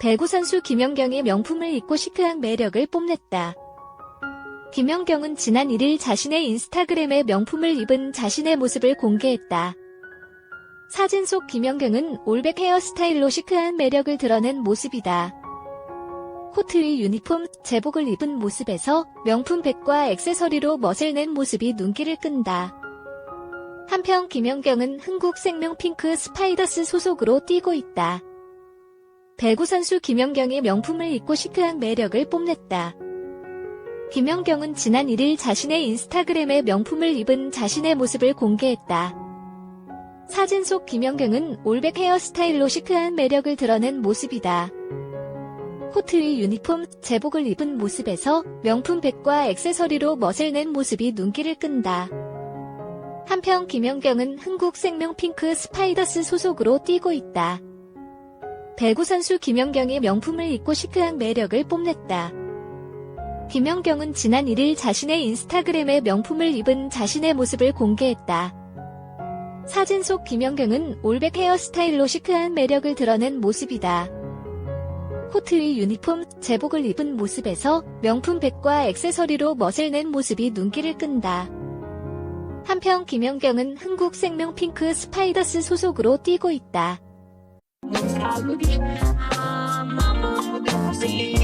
배구 선수 김연경의 명품을 입고 시크한 매력을 뽐냈다. 김연경은 지난 1일 자신의 인스타그램에 명품을 입은 자신의 모습을 공개했다. 사진 속 김연경은 올백 헤어스타일로 시크한 매력을 드러낸 모습이다. 코트 위 유니폼, 제복을 입은 모습에서 명품 백과 액세서리로 멋을 낸 모습이 눈길을 끈다. 한편 김연경은 흥국생명 핑크 스파이더스 소속으로 뛰고 있다. 배구 선수 김연경의 명품을 입고 시크한 매력을 뽐냈다. 김연경은 지난 1일 자신의 인스타그램에 명품을 입은 자신의 모습을 공개했다. 사진 속 김연경은 올백 헤어스타일로 시크한 매력을 드러낸 모습이다. 코트 위 유니폼, 제복을 입은 모습에서 명품 백과 액세서리로 멋을 낸 모습이 눈길을 끈다. 한편 김연경은 흥국생명 핑크 스파이더스 소속으로 뛰고 있다. 배구 선수 김연경의 명품을 입고 시크한 매력을 뽐냈다. 김연경은 지난 1일 자신의 인스타그램에 명품을 입은 자신의 모습을 공개했다. 사진 속 김연경은 올백 헤어스타일로 시크한 매력을 드러낸 모습이다. 코트 위 유니폼, 제복을 입은 모습에서 명품 백과 액세서리로 멋을 낸 모습이 눈길을 끈다. 한편 김연경은 흥국생명 핑크 스파이더스 소속으로 뛰고 있다. I'll be, I'm, I'm, I'm,